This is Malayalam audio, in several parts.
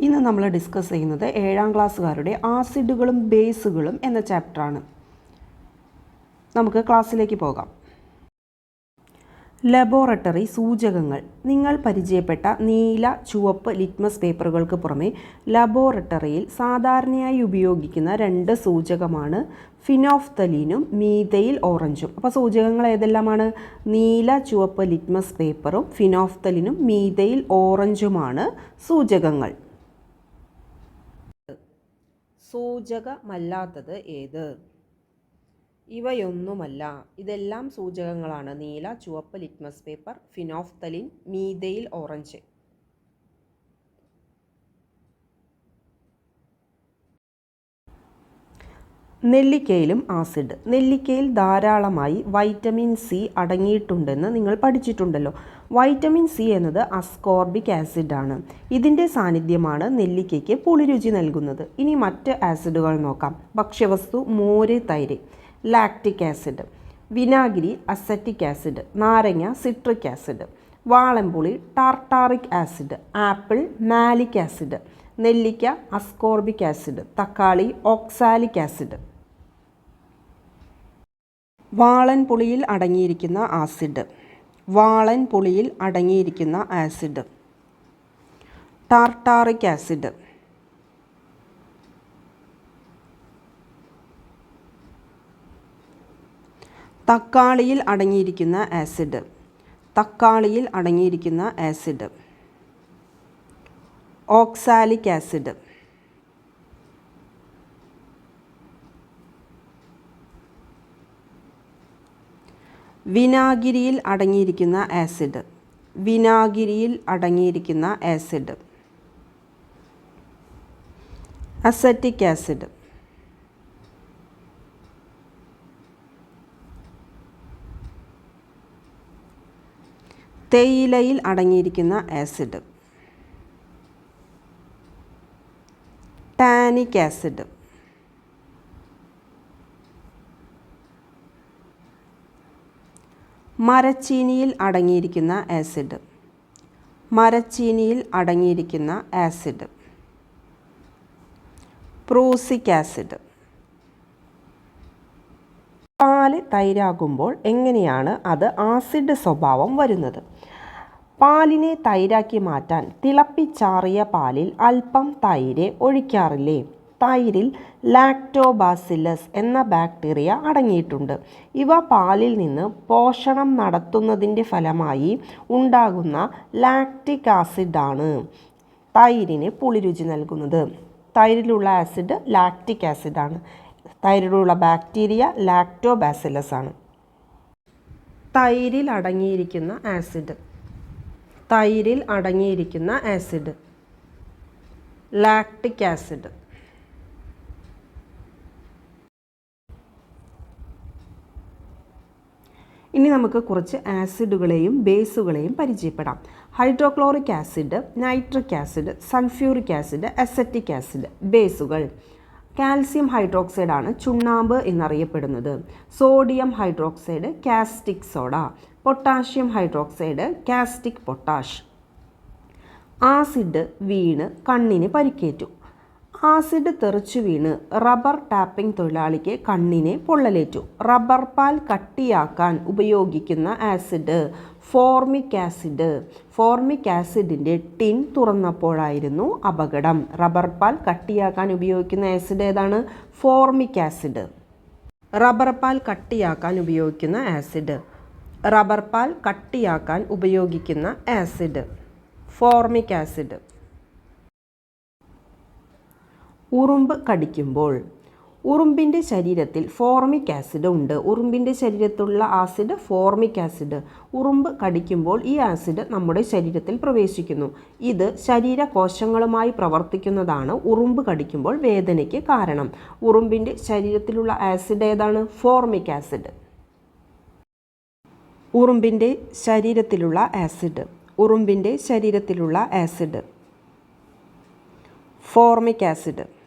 ഇന്ന് നമ്മൾ ഡിസ്കസ് ചെയ്യുന്നത് ഏഴാം ക്ലാസ്സുകാരുടെ ആസിഡുകളും ബേസുകളും എന്ന ചാപ്റ്ററാണ് നമുക്ക് ക്ലാസ്സിലേക്ക് പോകാം. ലബോറട്ടറി സൂചകങ്ങൾ. നിങ്ങൾ പരിചയപ്പെട്ട നീല ചുവപ്പ് ലിറ്റ്മസ് പേപ്പറുകൾക്ക് പുറമെ ലബോറട്ടറിയിൽ സാധാരണയായി ഉപയോഗിക്കുന്ന രണ്ട് സൂചകമാണ് ഫിനോഫ്തലീനും മീതയിൽ ഓറഞ്ചും അപ്പോൾ സൂചകങ്ങൾ ഏതെല്ലാമാണ്? നീല ചുവപ്പ് ലിറ്റ്മസ് പേപ്പറും ഫിനോഫ്തലിനും മീതയിൽ ഓറഞ്ചുമാണ് സൂചകങ്ങൾ. സൂചകമല്ലാത്തത് ഏത്? ഇവയൊന്നുമല്ല. ഇതെല്ലാം സൂചകങ്ങളാണ്. നീല ചുവപ്പ് litmus paper phenolphthalein methyl orange. നെല്ലിക്കയിലും acid. നെല്ലിക്കയിൽ ധാരാളമായി വൈറ്റമിൻ സി അടങ്ങിയിട്ടുണ്ടെന്ന് നിങ്ങൾ പഠിച്ചിട്ടുണ്ടല്ലോ. വൈറ്റമിൻ സി എന്നത് അസ്കോർബിക് ആസിഡാണ്. ഇതിന്റെ സാന്നിധ്യമാണ് നെല്ലിക്കയ്ക്ക് പുളിരുചി നൽകുന്നത്. ഇനി മറ്റ് ആസിഡുകൾ നോക്കാം. ഭക്ഷ്യവസ്തു മോര് തൈര്. Lactic acid. വിനാഗിരി അസറ്റിക് ആസിഡ്. നാരങ്ങ സിട്രിക് ആസിഡ്. വാളംപുളി tartaric acid. Apple malic acid. നെല്ലിക്ക അസ്കോർബിക് ആസിഡ് തക്കാളി ഓക്സാലിക് ആസിഡ്. വാളൻ പുളിയിൽ അടങ്ങിയിരിക്കുന്ന ആസിഡ്. വാളൻ പുളിയിൽ അടങ്ങിയിരിക്കുന്ന ആസിഡ്. Tartaric acid. തക്കാളിയിൽ അടങ്ങിയിരിക്കുന്ന ആസിഡ്. തക്കാളിയിൽ അടങ്ങിയിരിക്കുന്ന ആസിഡ്. Oxalic acid. വിനാഗിരിയിൽ അടങ്ങിയിരിക്കുന്ന ആസിഡ്. വിനാഗിരിയിൽ അടങ്ങിയിരിക്കുന്ന ആസിഡ്. Acetic acid. തേയിലയിൽ അടങ്ങിയിരിക്കുന്ന ആസിഡ്. Tannic acid. മരച്ചീനിയിൽ അടങ്ങിയിരിക്കുന്ന ആസിഡ്. മരച്ചീനിയിൽ അടങ്ങിയിരിക്കുന്ന ആസിഡ്. Prussic acid. പാൽ തൈരാകുമ്പോൾ എങ്ങനെയാണ് അത് ആസിഡ് സ്വഭാവം വരുന്നത്? പാലിനെ തൈരാക്കി മാറ്റാൻ തിളപ്പിച്ചാറിയ പാലിൽ അല്പം തൈര് ഒഴിക്കാറില്ലേ? തൈരിൽ ലാക്ടോബാസിലസ് എന്ന ബാക്ടീരിയ അടങ്ങിയിട്ടുണ്ട്. ഇവ പാലിൽ നിന്ന് പോഷണം നടത്തുന്നതിന്റെ ഫലമായി ഉണ്ടാകുന്ന ലാക്റ്റിക് ആസിഡാണ് തൈരിന് പുളിരുചി നൽകുന്നത്. തൈരിലുള്ള ആസിഡ് ലാക്റ്റിക് ആസിഡാണ്. തൈരിലുള്ള ബാക്ടീരിയ ലാക്ടോബാസിലസ് ആണ് തൈരിൽ അടങ്ങിയിരിക്കുന്ന ആസിഡ്. തൈരിൽ അടങ്ങിയിരിക്കുന്ന ആസിഡ്. Lactic acid. ഇനി നമുക്ക് കുറച്ച് ആസിഡുകളെയും ബേസുകളെയും പരിചയപ്പെടാം. Hydrochloric acid nitric acid sulphuric acid acetic acid ബേസുകൾ. Calcium hydroxide ആണ് ചുണ്ണാമ്പ് എന്നറിയപ്പെടുന്നത്. Sodium hydroxide caustic soda. Potassium hydroxide caustic potash. Acid വീണ് കണ്ണിന് പരിക്കേറ്റു. ആസിഡ് തെറിച്ചു വീണ് റബ്ബർ ടാപ്പിംഗ് തൊഴിലാളിക്ക് കണ്ണിനെ പൊള്ളലേറ്റു. റബ്ബർ പാൽ കട്ടിയാക്കാൻ ഉപയോഗിക്കുന്ന ആസിഡ് ഫോർമിക് ആസിഡ്. ഫോർമിക് ആസിഡിന്റെ ടിൻ തുറന്നപ്പോഴായിരുന്നു അപകടം. റബ്ബർ പാൽ കട്ടിയാക്കാൻ ഉപയോഗിക്കുന്ന ആസിഡ് ഏതാണ്? Formic acid. റബ്ബർ പാൽ കട്ടിയാക്കാൻ ഉപയോഗിക്കുന്ന ആസിഡ്. റബ്ബർ പാൽ കട്ടിയാക്കാൻ ഉപയോഗിക്കുന്ന ആസിഡ്. Formic acid. ഉറുമ്പ് കടിക്കുമ്പോൾ ഉറുമ്പിന്റെ ശരീരത്തിൽ ഫോർമിക് ആസിഡ് ഉണ്ട്. ഉറുമ്പിന്റെ ശരീരത്തിലുള്ള ആസിഡ് ഫോർമിക് ആസിഡ്. ഉറുമ്പ് കടിക്കുമ്പോൾ ഈ ആസിഡ് നമ്മുടെ ശരീരത്തിൽ പ്രവേശിക്കുന്നു. ഇത് ശരീര കോശങ്ങളുമായി പ്രവർത്തിക്കുന്നതാണ് ഉറുമ്പ് കടിക്കുമ്പോൾ വേദനയ്ക്ക് കാരണം. ഉറുമ്പിന്റെ ശരീരത്തിലുള്ള ആസിഡ് ഏതാണ്? Formic acid. ഉറുമ്പിന്റെ ശരീരത്തിലുള്ള ആസിഡ്. ഉറുമ്പിന്റെ ശരീരത്തിലുള്ള ആസിഡ്. Formic acid.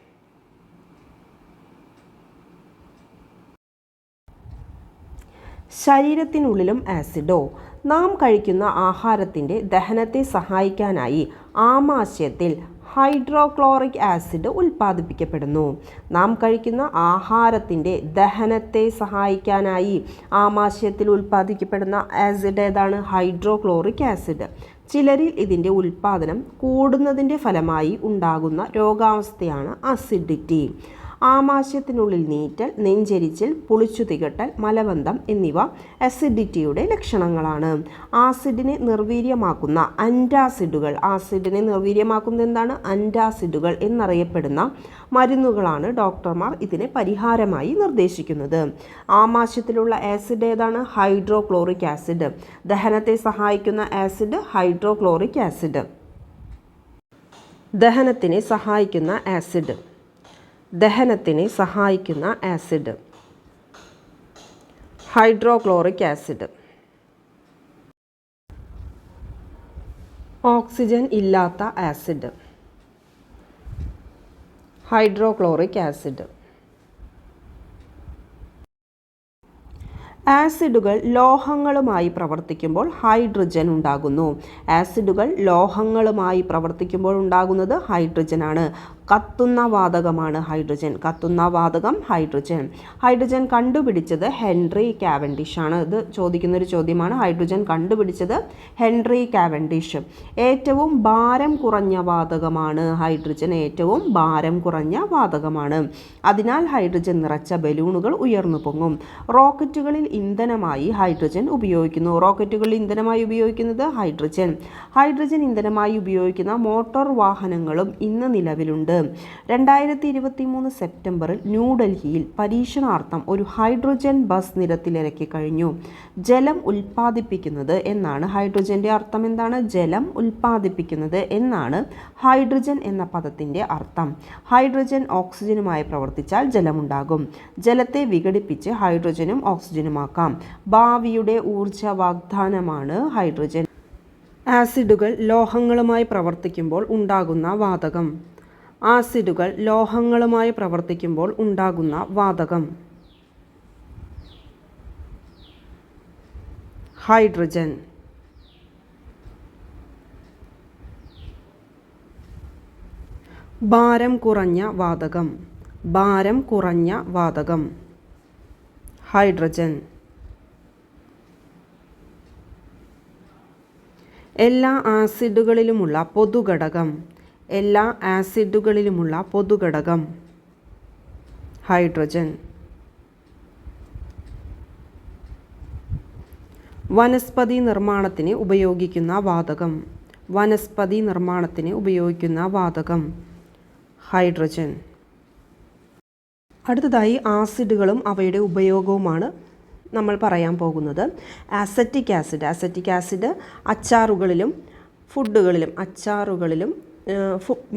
ശരീരത്തിനുള്ളിലും ആസിഡോ. നാം കഴിക്കുന്ന ആഹാരത്തിന്റെ ദഹനത്തെ സഹായിക്കാനായി ആമാശയത്തിൽ ഹൈഡ്രോക്ലോറിക് ആസിഡ് ഉൽപ്പാദിപ്പിക്കപ്പെടുന്നു. നാം കഴിക്കുന്ന ആഹാരത്തിന്റെ ദഹനത്തെ സഹായിക്കാനായി ആമാശയത്തിൽ ഉൽപ്പാദിക്കപ്പെടുന്ന ആസിഡ് ഏതാണ്? Hydrochloric acid. ചിലരിൽ ഇതിന്റെ ഉൽപ്പാദനം കൂടുന്നതിന്റെ ഫലമായി ഉണ്ടാകുന്ന രോഗാവസ്ഥയാണ് അസിഡിറ്റി. ആമാശയത്തിനുള്ളിൽ നീറ്റൽ നെഞ്ചരിച്ചിൽ പുളിച്ചു തികട്ടൽ മലബന്ധം എന്നിവ അസിഡിറ്റിയുടെ ലക്ഷണങ്ങളാണ്. ആസിഡിനെ നിർവീര്യമാക്കുന്ന അന്റാസിഡുകൾ ആസിഡിനെ നിർവീര്യമാക്കുന്നത് എന്താണ്? അന്റാസിഡുകൾ എന്നറിയപ്പെടുന്ന മരുന്നുകളാണ് ഡോക്ടർമാർ ഇതിനെ പരിഹാരമായി നിർദ്ദേശിക്കുന്നത്. ആമാശയത്തിലുള്ള ആസിഡ് ഏതാണ്? ഹൈഡ്രോക്ലോറിക് ആസിഡ് ദഹനത്തെ സഹായിക്കുന്ന ആസിഡ് ഹൈഡ്രോക്ലോറിക് ആസിഡ് ദഹനത്തിനെ സഹായിക്കുന്ന ആസിഡ് ദഹനത്തിനെ സഹായിക്കുന്ന ആസിഡ്. Hydrochloric acid. ഓക്സിജൻ ഇല്ലാത്ത ആസിഡ്. Hydrochloric acid. ആസിഡുകൾ ലോഹങ്ങളുമായി പ്രവർത്തിക്കുമ്പോൾ ഹൈഡ്രജൻ ഉണ്ടാകുന്നു. ആസിഡുകൾ ലോഹങ്ങളുമായി പ്രവർത്തിക്കുമ്പോൾ ഉണ്ടാകുന്നത് ഹൈഡ്രജനാണ്. കത്തുന്ന വാതകമാണ് ഹൈഡ്രജൻ. കത്തുന്ന വാതകം ഹൈഡ്രജൻ. ഹൈഡ്രജൻ കണ്ടുപിടിച്ചത് ഹെൻറി കാവൻഡിഷ് ആണ്. ഇത് ചോദിക്കുന്ന ഒരു ചോദ്യമാണ്. ഹൈഡ്രജൻ കണ്ടുപിടിച്ചത് ഹെൻറി കാവൻഡിഷ്. ഏറ്റവും ഭാരം കുറഞ്ഞ വാതകമാണ് ഹൈഡ്രജൻ. ഏറ്റവും ഭാരം കുറഞ്ഞ വാതകമാണ്. അതിനാൽ ഹൈഡ്രജൻ നിറച്ച ബലൂണുകൾ ഉയർന്നു പൊങ്ങും. റോക്കറ്റുകളിൽ ഇന്ധനമായി ഹൈഡ്രജൻ ഉപയോഗിക്കുന്നു. റോക്കറ്റുകളിൽ ഇന്ധനമായി ഉപയോഗിക്കുന്നത് ഹൈഡ്രജൻ. ഹൈഡ്രജൻ ഇന്ധനമായി ഉപയോഗിക്കുന്ന മോട്ടോർ വാഹനങ്ങളും ഇന്ന് നിലവിലുണ്ട്. രണ്ടായിരത്തി ഇരുപത്തി മൂന്ന് സെപ്റ്റംബറിൽ ന്യൂഡൽഹിയിൽ പരീക്ഷണാർത്ഥം ഒരു ഹൈഡ്രോജൻ ബസ് നിരത്തിലിറക്കി കഴിഞ്ഞു. ജലം ഉൽപ്പാദിപ്പിക്കുന്നത് എന്നാണ് ഹൈഡ്രോജന്റെ അർത്ഥം. എന്താണ്? ജലം ഉൽപ്പാദിപ്പിക്കുന്നത് എന്നാണ് ഹൈഡ്രജൻ എന്ന പദത്തിന്റെ അർത്ഥം. ഹൈഡ്രജൻ ഓക്സിജനുമായി പ്രവർത്തിച്ചാൽ ജലമുണ്ടാകും. ജലത്തെ വിഘടിപ്പിച്ച് ഹൈഡ്രജനും ഓക്സിജനുമാക്കാം. ഭാവിയുടെ ഊർജ വാഗ്ദാനമാണ് ഹൈഡ്രജൻ. ആസിഡുകൾ ലോഹങ്ങളുമായി പ്രവർത്തിക്കുമ്പോൾ ഉണ്ടാകുന്ന വാതകം. ആസിഡുകൾ ലോഹങ്ങളുമായി പ്രവർത്തിക്കുമ്പോൾ ഉണ്ടാകുന്ന വാതകം. ഹൈഡ്രജൻ. ഭാരം കുറഞ്ഞ വാതകം. ഭാരം കുറഞ്ഞ വാതകം. ഹൈഡ്രജൻ. എല്ലാ ആസിഡുകളിലുമുള്ള പൊതുഘടകം. എല്ലാ ആസിഡുകളിലുമുള്ള പൊതുഘടകം. ഹൈഡ്രജൻ. വനസ്പതി നിർമ്മാണത്തിന് ഉപയോഗിക്കുന്ന വാതകം. വനസ്പതി നിർമ്മാണത്തിന് ഉപയോഗിക്കുന്ന വാതകം. ഹൈഡ്രജൻ. അടുത്തതായി ആസിഡുകളും അവയുടെ ഉപയോഗവുമാണ് നമ്മൾ പറയാൻ പോകുന്നത്. ആസറ്റിക് ആസിഡ്. ആസറ്റിക് ആസിഡ് അച്ചാറുകളിലും ഫുഡുകളിലും അച്ചാറുകളിലും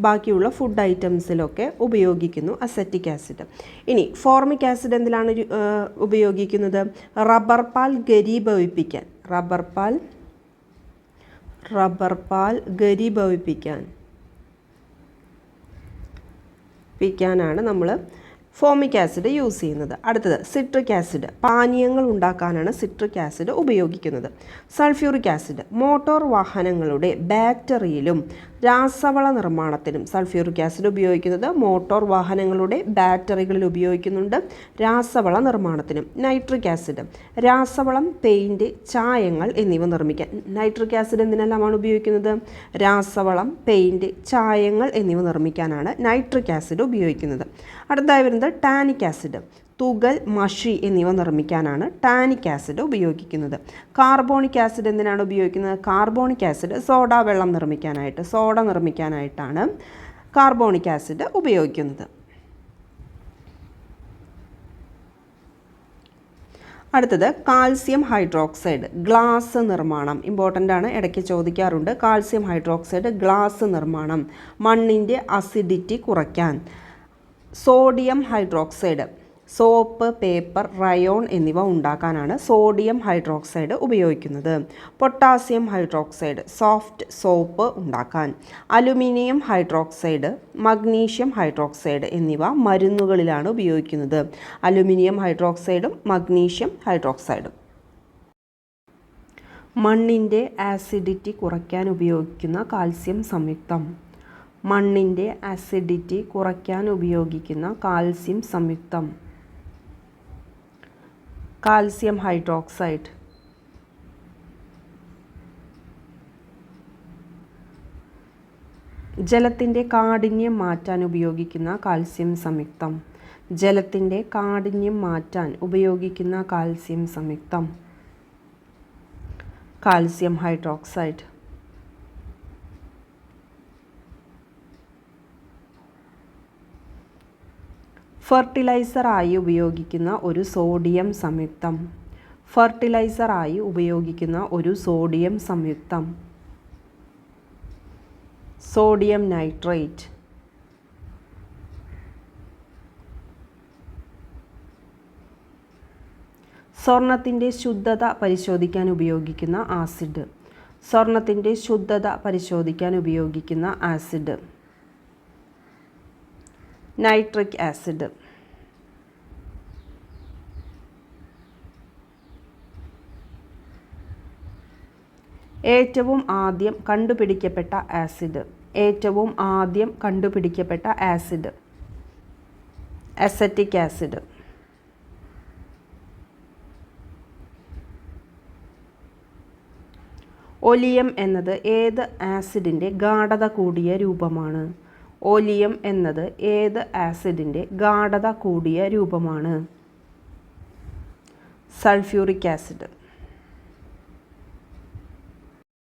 ബാക്കിയുള്ള ഫുഡ് ഐറ്റംസിലൊക്കെ ഉപയോഗിക്കുന്നു അസറ്റിക് ആസിഡ് ഇനി ഫോർമിക് ആസിഡ് എന്തിലാണ് ഉപയോഗിക്കുന്നത്? റബ്ബർ പാൽ ഗരീഭവിപ്പിക്കാൻ റബ്ബർ പാൽ റബ്ബർ പാൽ ഗരീഭവിപ്പിക്കാൻ പ്പിക്കാനാണ് നമ്മൾ ഫോമിക് ആസിഡ് യൂസ് ചെയ്യുന്നത്. അടുത്തത് സിട്രിക് ആസിഡ് പാനീയങ്ങൾ ഉണ്ടാക്കാനാണ് സിട്രിക് ആസിഡ് ഉപയോഗിക്കുന്നത്. സൾഫ്യൂറിക് ആസിഡ് മോട്ടോർ വാഹനങ്ങളുടെ ബാറ്ററിയിലും രാസവള നിർമ്മാണത്തിനും സൾഫ്യൂറിക് ആസിഡ് ഉപയോഗിക്കുന്നത് മോട്ടോർ വാഹനങ്ങളുടെ ബാറ്ററികളിൽ ഉപയോഗിക്കുന്നുണ്ട്. രാസവള നിർമ്മാണത്തിനും നൈട്രിക് ആസിഡ് രാസവളം പെയിന്റ് ചായങ്ങൾ എന്നിവ നിർമ്മിക്കാൻ നൈട്രിക് ആസിഡ് എന്തിനെല്ലാമാണ് ഉപയോഗിക്കുന്നത്? രാസവളം പെയിന്റ് ചായങ്ങൾ എന്നിവ നിർമ്മിക്കാനാണ് നൈട്രിക് ആസിഡ് ഉപയോഗിക്കുന്നത്. അടുത്തായി വരുന്നത് ടാനിക് ആസിഡ്. തുകൽ മഷി എന്നിവ നിർമ്മിക്കാനാണ് ടാനിക് ആസിഡ് ഉപയോഗിക്കുന്നത്. കാർബോണിക് ആസിഡ് എന്തിനാണ് ഉപയോഗിക്കുന്നത്? കാർബോണിക് ആസിഡ് സോഡ വെള്ളം നിർമ്മിക്കാനായിട്ട് സോഡ നിർമ്മിക്കാനായിട്ടാണ് കാർബോണിക് ആസിഡ് ഉപയോഗിക്കുന്നത്. അടുത്തത് കാൽസ്യം ഹൈഡ്രോക്സൈഡ് ഗ്ലാസ് നിർമ്മാണം. ഇമ്പോർട്ടന്റ് ആണ് ഇടയ്ക്ക് ചോദിക്കാറുണ്ട്. കാൽസ്യം ഹൈഡ്രോക്സൈഡ് ഗ്ലാസ് നിർമ്മാണം മണ്ണിന്റെ അസിഡിറ്റി കുറയ്ക്കാൻ. Sodium hydroxide soap paper rayon എന്നിവ ഉണ്ടാക്കാനാണ് സോഡിയം ഹൈഡ്രോക്സൈഡ് ഉപയോഗിക്കുന്നത്. പൊട്ടാസ്യം ഹൈഡ്രോക്സൈഡ് സോഫ്റ്റ് സോപ്പ് ഉണ്ടാക്കാൻ. അലുമിനിയം ഹൈഡ്രോക്സൈഡ് മഗ്നീഷ്യം ഹൈഡ്രോക്സൈഡ് എന്നിവ മരുന്നുകളിലാണ് ഉപയോഗിക്കുന്നത്. അലുമിനിയം ഹൈഡ്രോക്സൈഡും മഗ്നീഷ്യം ഹൈഡ്രോക്സൈഡും. മണ്ണിന്റെ ആസിഡിറ്റി കുറയ്ക്കാൻ ഉപയോഗിക്കുന്ന കാൽസ്യം സംയുക്തം. മണ്ണിന്റെ ആസിഡിറ്റി കുറയ്ക്കാൻ ഉപയോഗിക്കുന്ന കാൽസ്യം സംയുക്തം. Calcium hydroxide. ജലത്തിന്റെ കാഠിന്യം മാറ്റാൻ ഉപയോഗിക്കുന്ന കാൽസ്യം സംയുക്തം. ജലത്തിന്റെ കാഠിന്യം മാറ്റാൻ ഉപയോഗിക്കുന്ന കാൽസ്യം സംയുക്തം. Calcium hydroxide. ഫെർട്ടിലൈസറായി ഉപയോഗിക്കുന്ന ഒരു സോഡിയം സംയുക്തം. ഫെർട്ടിലൈസറായി ഉപയോഗിക്കുന്ന ഒരു സോഡിയം സംയുക്തം. Sodium nitrate. സ്വർണത്തിന്റെ ശുദ്ധത പരിശോധിക്കാൻ ഉപയോഗിക്കുന്ന ആസിഡ്. സ്വർണത്തിന്റെ ശുദ്ധത പരിശോധിക്കാൻ ഉപയോഗിക്കുന്ന ആസിഡ്. Nitric acid. ഏറ്റവും ആദ്യം കണ്ടുപിടിക്കപ്പെട്ട ആസിഡ്. ഏറ്റവും ആദ്യം കണ്ടുപിടിക്കപ്പെട്ട ആസിഡ്. അസറ്റിക് ആസിഡ് ഒലിയം എന്നത് ഏത് ആസിഡിന്റെ ഗാഠത കൂടിയ രൂപമാണ്? ഒലിയം എന്നത് ഏത് ആസിഡിന്റെ ഗാഠത കൂടിയ രൂപമാണ്? Sulphuric acid.